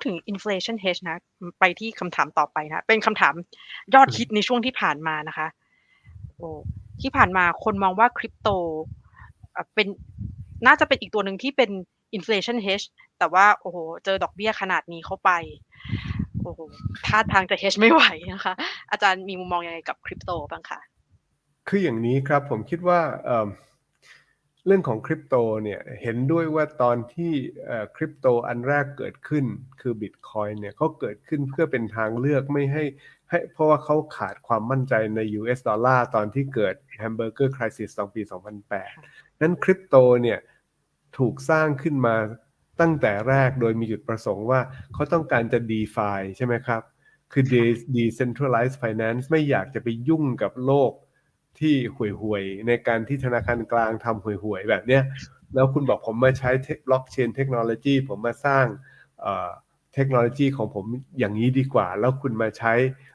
ดถึง inflation hedge นะ ไปที่คำถามต่อไปนะ เป็นคำถามยอดฮิตในช่วงที่ผ่านมานะคะ โอ้ที่ผ่านมาคนมองว่า Crypto อ่าเป็นน่าจะเป็นอีกตัวหนึ่งที่เป็น inflation hedge แต่ว่า โอ้โฮเจอดอกเบี้ยขนาดนี้เข้าไป โอ้โฮท่าทางจะ hedge ไม่ไหวนะคะ อาจารย์มีมุมมองยังไงกับ Crypto บ้างคะ?คืออย่างนี้ครับผมคิดว่า เรื่องของ Crypto เนี่ยเห็นด้วยว่าตอนที่เอ่อ Crypto อันแรกเกิดขึ้นคือบิตคอยเนี่ยเขาเกิดขึ้นเพื่อเป็นทางเลือกไม่ให้ให้เพราะว่าเขาขาดความมั่นใจใน US ดอลลาร์ตอนที่เกิด Hamburger Crisis ตอนปี 2008 นั้น Crypto เนี่ยถูกสร้างขึ้นมาตั้งแต่แรกโดยมีจุดประสงค์ว่าเขาต้องการจะ DeFi ใช่ไหมครับ คือ Decentralized Finance ไม่อยากจะไปยุ่งกับโลก ที่ห่วยๆในการที่ธนาคารกลางทำห่วยๆแบบเนี้ยแล้วคุณบอกผมมาใช้เทค Blockchain Technology ผมมาสร้างเทคโนโลยีของผมอย่างงี้ดีกว่า แล้วคุณมาใช้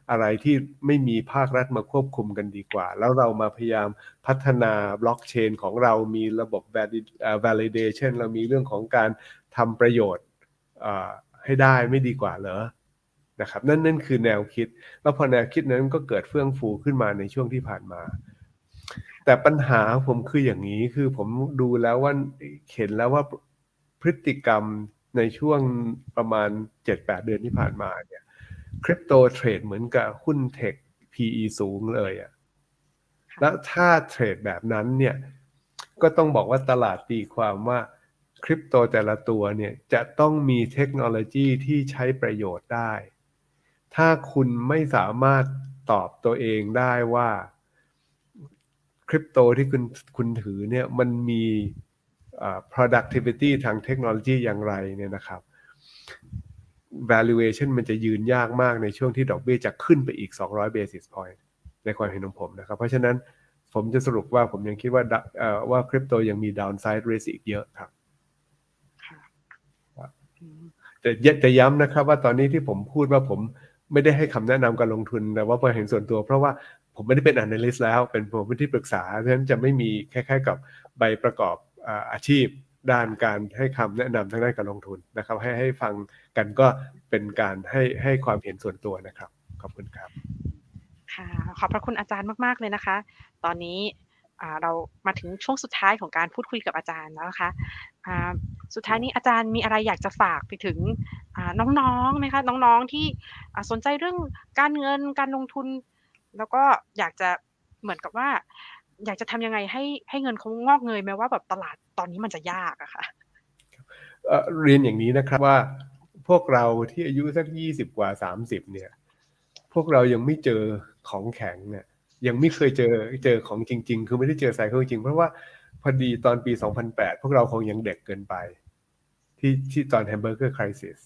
อะไรที่ไม่มีภาครัฐมาควบคุมกันดีกว่า แล้วเรามาพยายามพัฒนา Blockchain ของเรามีระบบ validation เรามีเรื่องของการทำประโยชน์ให้ได้ไม่ดีกว่าเหรอ?นะครับนั่นนั่นคือแนวคิด แล้วพอแนวคิดนั้นก็เกิดเฟื่องฟูขึ้นมาในช่วงที่ผ่านมา แต่ปัญหาผมคืออย่างงี้คือผมดูแล้วว่าเห็นแล้วว่าพฤติกรรมในช่วงประมาณ 7-8 เดือนที่ผ่านมาเนี่ย Crypto เทรดเหมือนกับหุ้นเทค PE สูงเลยอะค่ะแล้วถ้าเทรดแบบนั้นเนี่ยก็ต้องบอกว่าตลาดตีความว่า Crypto แต่ละตัวเนี่ยจะต้องมีเทคโนโลยีที่ใช้ประโยชน์ได้ ถ้าคุณไม่สามารถตอบตัวเองได้ว่า Crypto ที่คุณคุณถือเนี่ยมันมีอ่า productivity ทางเทคโนโลยีอย่างไรเนี่ยนะครับ Valuation มันจะยืนยากมากในช่วงที่ดอกเบี้ยจะขึ้นไปอีก 200 basis point ในความเห็นของผมนะครับ เพราะฉะนั้นผมจะสรุปว่าผมยังคิดว่าดเอ่อว่า Crypto ยังมี downside risk อีกเยอะครับค่ะครับอืมแต่ยแต่ย้ำนะครับว่าตอนนี้ที่ผมพูดว่าผมไม่ได้ให้คำแนะนำการลงทุนแต่ว่าความเห็นส่วนตัว เพราะว่า ผมไม่ได้เป็น Analyst แล้ว เป็นผมเป็นที่ปรึกษาฉะนั้นจะไม่มีคล้ายๆกับใบประกอบอาชีพด้านการให้คำแนะนำทางด้านการลงทุนนะครับ ให้ให้ฟังกันก็เป็นการให้ให้ความเห็นส่วนตัวนะครับ ขอบคุณครับ ค่ะ ขอบพระคุณอาจารย์มาก ๆ เลยนะคะ ตอนนี้เรามาถึงช่วงสุดท้ายของการพูดคุยกับอาจารย์แล้วนะคะอ่าสุดท้ายนี้อาจารย์มีอะไรอยากจะฝากไปถึงน้องๆไหมคะ?น้องๆที่สนใจเรื่องการเงินการลงทุน แล้วก็อยากจะเหมือนกับว่า อยากจะทำยังไงให้ให้เงินเขางอกเงยแม้ว่าแบบตลาดตอนนี้มันจะยากอะค่ะเรียนอย่างนี้นะครับว่าพวกเราที่อายุสัก20กว่า30เนี่ย พวกเรายังไม่เจอของแข็งเนี่ย ยังไม่เคยเจอเจอของจริง ๆ คือไม่ได้เจอไซเคิลจริงเพราะว่าพอดีตอนปี 2008 พวกเราคงยังเด็กเกินไป ที่ที่ตอน Hamburger Crisis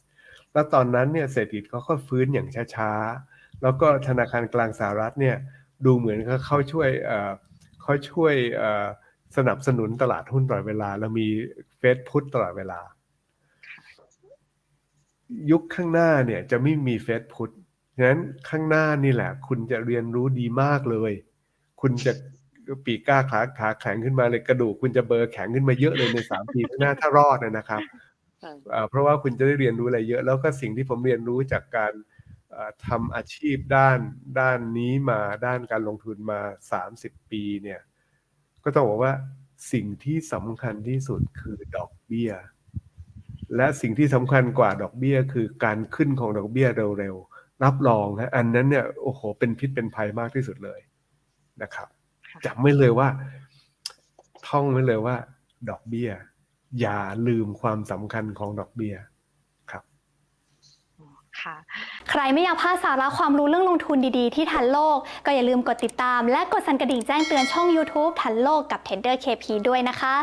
แล้วตอนนั้นเนี่ยเศรษฐกิจเขาก็ฟื้นอย่างช้าๆ แล้วก็ธนาคารกลางสหรัฐเนี่ยดูเหมือนกับเขาช่วยเอ่อเขาช่วยเอ่อสนับสนุนตลาดหุ้นตลอดเวลา แล้วมี Fed Put ตลอดเวลา ยุคข้างหน้าเนี่ยจะไม่มี Fed Put ฉะนั้นข้างหน้านี่แหละ คุณจะเรียนรู้ดีมากเลย คุณจะปีกกล้าขาขาแข็งขึ้นมาเลยกระดูกคุณจะเบอร์แข็งขึ้นมาเยอะเลยใน3ปีข้างหน้าถ้ารอดอะนะครับค่ะเอ่อเพราะว่าคุณจะได้เรียนรู้อะไรเยอะ แล้วก็สิ่งที่ผมเรียนรู้จากการเอ่อ ทำอาชีพด้านด้านนี้มาด้านการลงทุนมา 30 ปีเนี่ยก็ต้องบอกว่าสิ่งที่สำคัญที่สุดคือดอกเบี้ย และสิ่งที่สำคัญกว่าดอกเบี้ยคือการขึ้นของดอกเบี้ยเร็วๆ รับรองครับอันนั้นเนี่ยโอ้โฮเป็นพิษเป็นภัยมากที่สุดเลยนะครับค่ะจำไว้เลยว่า ท่องไว้เลยว่า ดอกเบี้ย อย่าลืมความสำคัญของดอกเบี้ยครับ ค่ะใครไม่อยากพลาดสาระความรู้เรื่องลงทุนดีๆ ที่ทันโลก ก็อย่าลืมกดติดตาม และกดสั่นกระดิ่งแจ้งเตือนช่องยูทูบทันโลกกับ Trader KP ด้วยนะคะ